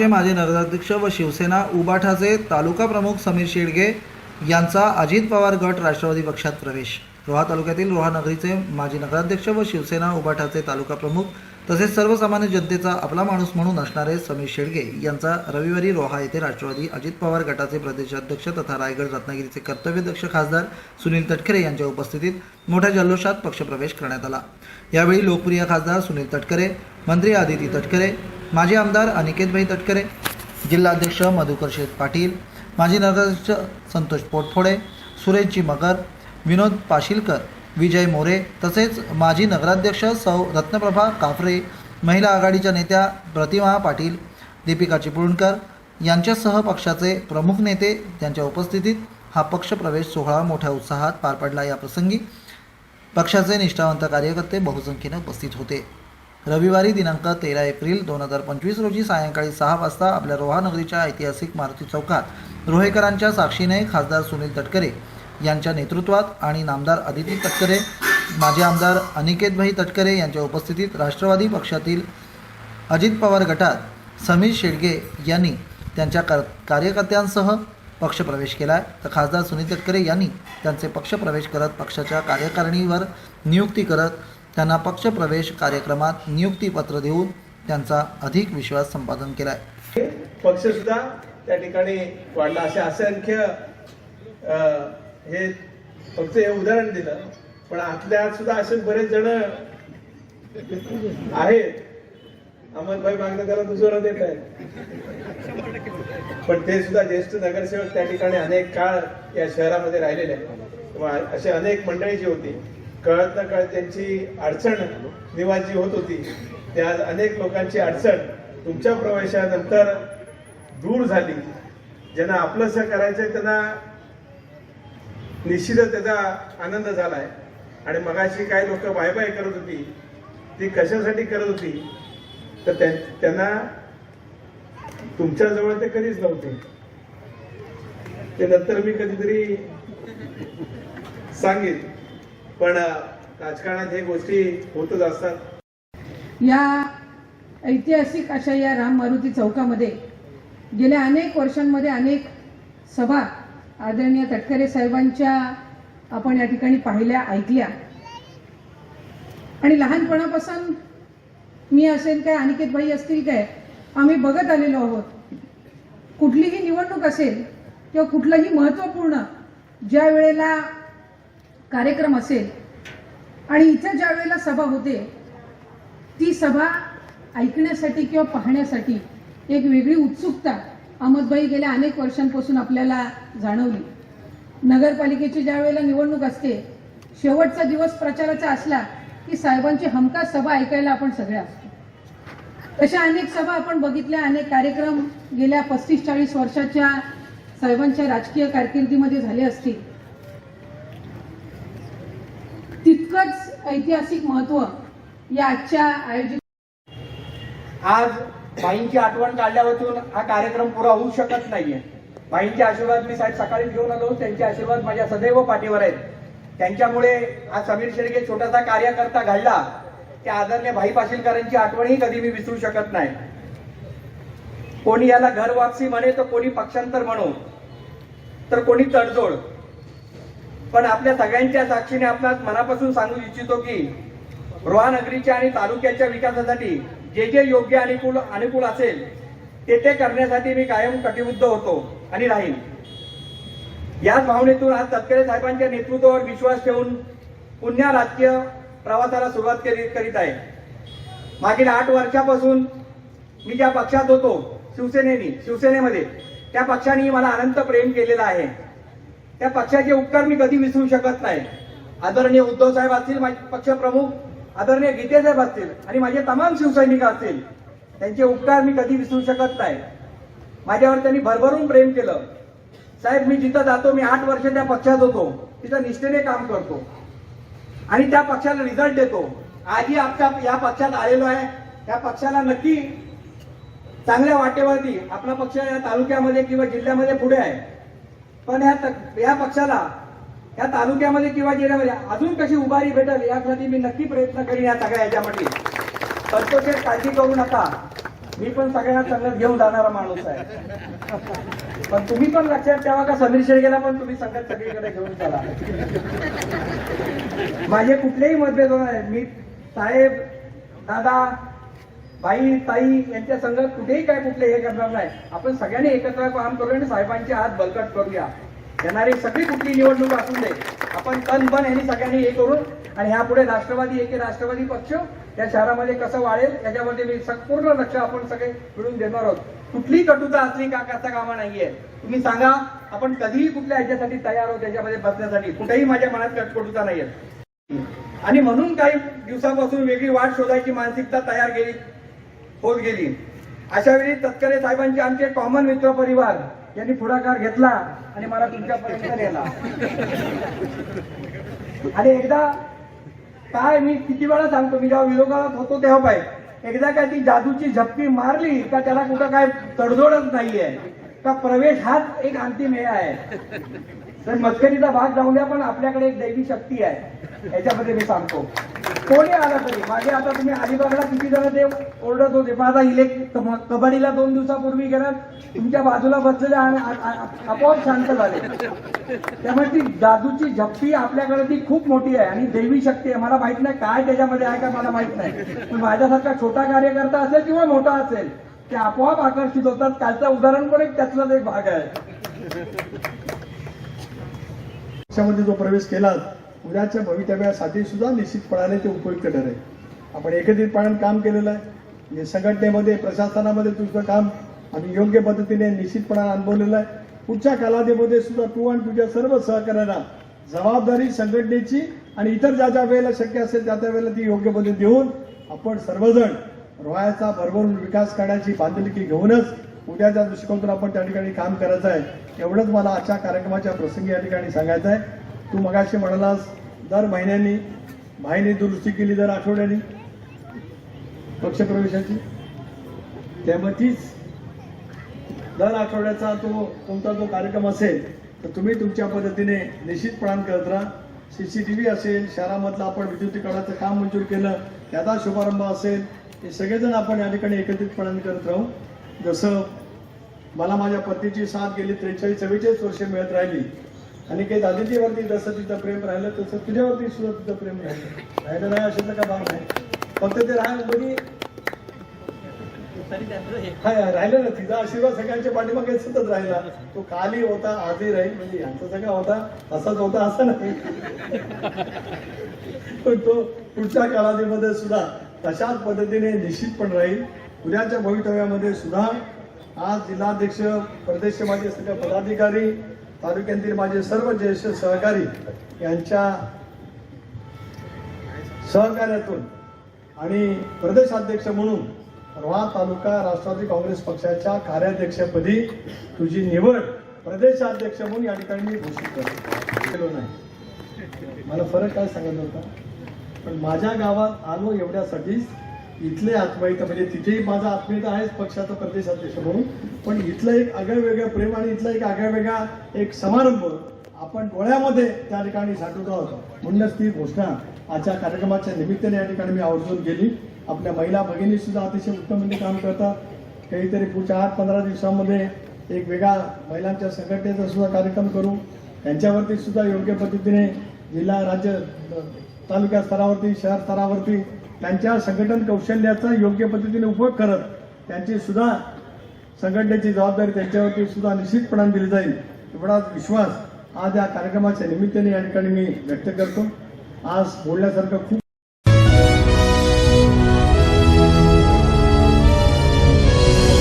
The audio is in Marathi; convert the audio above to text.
भाजपाचे माजी नगराध्यक्ष व शिवसेना उबाठाचे तालुका प्रमुख समीर शेडगे यांचा अजित पवार गट राष्ट्रवादी पक्षात प्रवेश. रोहा तालुक्यातील रोहा नगरीचे माजी नगराध्यक्ष व शिवसेना उबाठाचे तालुका प्रमुख तसेच सर्वसामान्य जनतेचा आपला माणूस म्हणून असणारे समीर शेडगे यांचा रविवारी रोहा येथे राष्ट्रवादी अजित पवार गटाचे प्रदेशाध्यक्ष तथा रायगड रत्नागिरीचे कर्तव्यदक्ष खासदार सुनील तटकरे यांच्या उपस्थितीत मोठ्या जल्लोषात पक्षप्रवेश करण्यात आला. यावेळी लोकप्रिय खासदार सुनील तटकरे मंत्री आदिती तटकरे माजी आमदार अनिकेतभाई तटकरे जिल्हाध्यक्ष मधुकर शेठ पाटील माजी नगराध्यक्ष संतोष पोटफोडे सुरेशजी मगर विनोद पाशीलकर विजय मोरे तसेच माजी नगराध्यक्ष सौ रत्नप्रभा काफरे महिला आघाडीच्या नेत्या प्रतिमा पाटील दीपिका चिपळूणकर यांच्यासह पक्षाचे प्रमुख नेते यांच्या उपस्थितीत हा पक्षप्रवेश सोहळा मोठ्या उत्साहात पार पडला. या प्रसंगी पक्षाचे निष्ठावंत कार्यकर्ते बहुसंख्येने उपस्थित होते. रविवारी दिनांक तेरा एप्रिल दोन हजार पंचवीस रोजी सायंकाळी सहा वाजता आपल्या रोहा नगरीच्या ऐतिहासिक मारुती चौकात रोहेकरांच्या साक्षीने खासदार सुनील तटकरे यांच्या नेतृत्वात आणि नामदार आदिती तटकरे माजी आमदार अनिकेतभाई तटकरे यांच्या उपस्थितीत राष्ट्रवादी पक्षातील अजित पवार गटात समीर शेडगे यांनी त्यांच्या कर कार्यकर्त्यांसह पक्षप्रवेश केला. तर खासदार सुनील तटकरे यांनी त्यांचे पक्षप्रवेश करत पक्षाच्या कार्यकारिणीवर नियुक्ती करत त्यांना पक्षप्रवेश कार्यक्रमात नियुक्तीपत्र देऊन त्यांचा अधिक विश्वास संपादन केला आहे पक्ष सुद्धा त्या ठिकाणी वाढला. असे असंख्य हे फक्त हे उदाहरण दिलं पण आतल्या आत सुद्धा असे बरेच जण आहेत. अमोलभाई मागणं त्याला देत आहेत पण ते सुद्धा ज्येष्ठ नगरसेवक त्या ठिकाणी अनेक काळ या शहरामध्ये राहिलेले आहेत. असे अनेक मंडळी जी होती कळत न कळत त्यांची अडचण निवाची होत होती. त्या अनेक लोकांची अडचण तुमच्या प्रवेशानंतर दूर झाली. ज्यांना आपलंसं करायचंय त्यांना निश्चितच त्याचा आनंद झालाय. आणि मगाशी काही लोक बाय बाय करत होती. ती कशासाठी करत होती? तर त्यां- त्यांना तुमच्याजवळ ते कधीच नव्हते. ते नंतर मी कधीतरी सांगेन. पण राजकारणात हे गोष्टी होतच असतात. या ऐतिहासिक अशा या राम मारुती चौकामध्ये गेल्या अनेक वर्षांमध्ये अनेक सभा आदरणीय तटकरे साहेबांच्या आपण या ठिकाणी पाहिल्या ऐकल्या. आणि लहानपणापासून मी असेल काय अनिकेत भाई असतील काय आम्ही बघत आलेलो आहोत. कुठलीही निवडणूक असेल किंवा कुठलंही महत्त्वपूर्ण ज्या वेळेला कार्यक्रम असेल आणि इथे ज्या वेळेला सभा होते ती सभा ऐकण्यासाठी किंवा पाहण्यासाठी एक वेगळी उत्सुकता अहमदबाई गेल्या अनेक वर्षांपासून आपल्याला जाणवली. नगरपालिकेची ज्या वेळेला निवडणूक असते शेवटचा दिवस प्रचाराचा असला की साहेबांची हमखास सभा ऐकायला आपण सगळ्या असतो. तशा अनेक सभा आपण बघितल्या अनेक कार्यक्रम गेल्या पस्तीस चाळीस वर्षाच्या साहेबांच्या राजकीय कारकिर्दीमध्ये झाले असतील. ऐतिहासिक महत्त्व या आजच्या आयोजित आज बाईंची आठवण काढल्यावरून हा कार्यक्रम पुरा होऊ शकत नाहीये. बाईंचे आशीर्वाद मी साहेब सकाळी घेऊन आलो. त्यांचे आशीर्वाद माझ्या सदैव पाठीवर आहेत. त्यांच्यामुळे आज समीर शेळके छोटासा कार्यकर्ता घडला. त्या आदरणीय भाई पाशीलकरांची आठवणही कधी मी विसरू शकत नाही. कोणी याला घर वापसी म्हणे तर कोणी पक्षांतर म्हणू. तर कोणी तडजोड. पण आपल्या सगळ्यांच्या साक्षीने आपल्या मनापासून सांगू इच्छितो की रोहानगरीच्या आणि तालुक्याच्या विकासासाठी जे जे योग्य अनुकूल अनुकूल असेल ते ते करण्यासाठी मी कायम कटिबद्ध होतो आणि राहील याच भावनेतून आज तत्करे साहेबांच्या नेतृत्वावर विश्वास ठेवून पुन्हा राजकीय प्रवासाला सुरुवात करीत आहे. मागील आठ वर्षापासून मी ज्या पक्षात होतो शिवसेनेनी शिवसेनेमध्ये त्या पक्षाने मला अनंत प्रेम केलेलं आहे. त्या पक्षाचे उपकार मी कधी विसरू शकत नाही. आदरणीय उद्धव साहेब असतील माझे पक्षप्रमुख आदरणीय गीते साहेब असतील आणि माझे तमाम शिवसैनिक असतील त्यांचे उपकार मी कधी विसरू शकत नाही. माझ्यावर त्यांनी भरभरून प्रेम केलं. साहेब मी जिथं जातो मी आठ वर्ष त्या पक्षात होतो. तिथं निष्ठेने काम करतो. आणि त्या पक्षाला रिझल्ट देतो. आजही आपल्या या पक्षात आलेलो आहे. त्या पक्षाला नक्की चांगल्या वाटेवरती आपला पक्ष या तालुक्यामध्ये किंवा जिल्ह्यामध्ये पुढे आहे. पण या या पक्षाला या तालुक्यामध्ये किंवा जिल्ह्यामध्ये अजून कशी उभारी भेटेल यासाठी मी नक्की प्रयत्न करीन या सगळ्या याच्यामध्ये. संतोषेत काळजी करू नका. मी पण सगळ्यांना संगत घेऊन जाणारा माणूस आहे. पण तुम्ही पण लक्षात ठेवा का समीर शेळगेला पण तुम्ही संगत सगळीकडे घेऊन चला. माझे कुठलेही मतभेद नाही. मी साहेब दादा बाई ताई यांच्या संघात कुठेही काय कुठले हे करणार नाही. आपण सगळ्यांनी एकत्र काम करूया आणि साहेबांचे हात बलकट करूया. येणारी सगळी कुठली निवडणूक असू दे. आपण तन बन यांनी सगळ्यांनी हे करून आणि ह्या पुढे राष्ट्रवादी एके राष्ट्रवादी पक्ष त्या शहरामध्ये कसं वाढेल याच्यामध्ये मी संपूर्ण लक्ष आपण सगळे मिळून देणार आहोत. कुठलीही कटुता असली का करता कामा नाहीये. तुम्ही सांगा आपण कधीही कुठल्या ह्याच्यासाठी तयार आहोत त्याच्यामध्ये बसण्यासाठी. कुठेही माझ्या मनात कटकटुता नाहीये. आणि म्हणून काही दिवसापासून वेगळी वाट शोधायची मानसिकता तयार केली. होत गेली. अशा वेळी तत्करे साहेबांचे आमचे कॉमन मित्र परिवार यांनी पुढाकार घेतला आणि मला तुमच्यापर्यंत नेला. आणि एकदा काय मी किती वेळा सांगतो मी जेव्हा विरोधात होतो तेव्हा पाय एकदा काय ती जादूची झपकी मारली का त्याला कुठं काय तडजोडच नाहीये का प्रवेश हाच एक अंतिम हे आहे. तर मस्करीचा भाग जाऊ द्या पण आपल्याकडे एक दैवी शक्ती आहे. याच्यामध्ये मी सांगतो. कोणी आला तरी? मागे आता तुम्ही अलिबागला किती जण ते ओरडत होते. पण आता कबड्डीला दोन दिवसापूर्वी गेला तुमच्या बाजूला बसलेले आणि आपोआप शांत झाले. त्यामुळे ती जादूची झप्पी आपल्याकडे ती खूप मोठी आहे आणि देवी शक्ती आहे. मला माहीत नाही काय त्याच्यामध्ये आहे का मला माहीत नाही. पण माझ्यासारखा छोटा कार्यकर्ता असेल किंवा मोठा असेल ते आपोआप आकर्षित होतात. कालचं उदाहरण पण एक त्यातलाच एक भाग आहे. पक्षामध्ये जो प्रवेश केला उद्याच्या भवितव्यासाठी सुद्धा निश्चितपणाने ते उपयुक्त ठरेल. आपण एकत्रितपणाने काम केलेलं आहे. संघटनेमध्ये प्रशासनामध्ये तुझं काम आम्ही योग्य पद्धतीने निश्चितपणाने अनुभवलेलं आहे. पुढच्या कालावधीमध्ये सुद्धा तू आणि तुझ्या सर्व सहकाऱ्यांना जबाबदारी संघटनेची आणि इतर ज्या ज्या वेळेला शक्य असेल त्या त्या वेळेला ती योग्य पद्धती देऊन आपण सर्वजण रोहायचा भरभरून विकास करण्याची बांधिलकी घेऊनच उद्याच्या दृष्टिकोनातून आपण त्या ठिकाणी काम करायचं आहे एवढंच मला आजच्या कार्यक्रमाच्या प्रसंगी या ठिकाणी सांगायचं आहे. तू मगाशी म्हणालास दर महिन्यांनी भाईने दुरुस्ती केली दर आठवड्यानी पक्षप्रवेशाची. त्यामुळे तीच दर आठवड्याचा तो तुमचा जो कार्यक्रम असेल तर तुम्ही तुमच्या पद्धतीने निश्चितपणान करत राहा. व्ही असेल शहरामधलं आपण विद्युतीकरणाचं काम मंजूर केलं त्याचा शुभारंभ असेल हे सगळेजण आपण या ठिकाणी एकत्रितपणाने करत राहू. जसं मला माझ्या पत्नीची साथ गेली त्रेचाळीस चव्वेचाळीस वर्ष मिळत राहिली आणि काही दादितीवरती जसं तिचं प्रेम राहिलं तसं तुझ्यावरती सुद्धा तिचं प्रेम राहिलं. राहिलं नाही अशाचं का भाग नाही फक्त ते म्हणजे हा, राहिलं ना तिचा आशीर्वाद सगळ्यांच्या पाठीमागे सतत राहिला. तो काली होता आजही राहील म्हणजे यांचा सगळा होता असाच होता असं नाही. पण तो पुढच्या कालावधीमध्ये सुद्धा तशाच पद्धतीने निश्चित पण राहील. उद्याच्या भवितव्यामध्ये सुद्धा आज जिल्हाध्यक्ष प्रदेशचे माझे सगळे पदाधिकारी तालुक्यातील माझे सर्व ज्येष्ठ सहकारी यांच्या सहकार्यातून आणि प्रदेशाध्यक्ष म्हणून रोहा तालुका राष्ट्रवादी काँग्रेस पक्षाच्या कार्याध्यक्षपदी तुझी निवड प्रदेशाध्यक्ष म्हणून या ठिकाणी मी घोषित करतो. केलो नाही. मला फरक काय सांगत होता? पण माझ्या गावात आलो एवढ्यासाठीच इथले आत्मीयता म्हणजे तिथेही माझा आत्मीयता आहेच पक्षाचा प्रदेशाध्यक्ष म्हणून. पण इथलं एक आगळं वेगळं प्रेम आणि इथला एक आगळा वेगळा एक समारंभ आपण डोळ्यामध्ये त्या ठिकाणी साठवत आहोत म्हणूनच ती घोषणा आजच्या कार्यक्रमाच्या निमित्ताने या ठिकाणी मी आवर्जून केली. आपल्या महिला भगिनी सुद्धा अतिशय उत्तमपणे म्हणजे काम करतात. काहीतरी पुढच्या आठ पंधरा दिवसामध्ये एक वेगळा महिलांच्या संघटनेचा सुद्धा कार्यक्रम करू. त्यांच्यावरती सुद्धा योग्य पद्धतीने जिल्हा राज्य तालुका स्तरावरती शहर स्तरावरती त्यांच्या संघटन कौशल्याचा योग्य पद्धतीने उपयोग करत त्यांची सुद्धा संघटनेची जबाबदारी त्यांच्यावरती सुद्धा निश्चितपणाने दिली जाईल एवढाच विश्वास आज या कार्यक्रमाच्या निमित्ताने या ठिकाणी मी व्यक्त करतो. आज बोलण्यासारखं खूप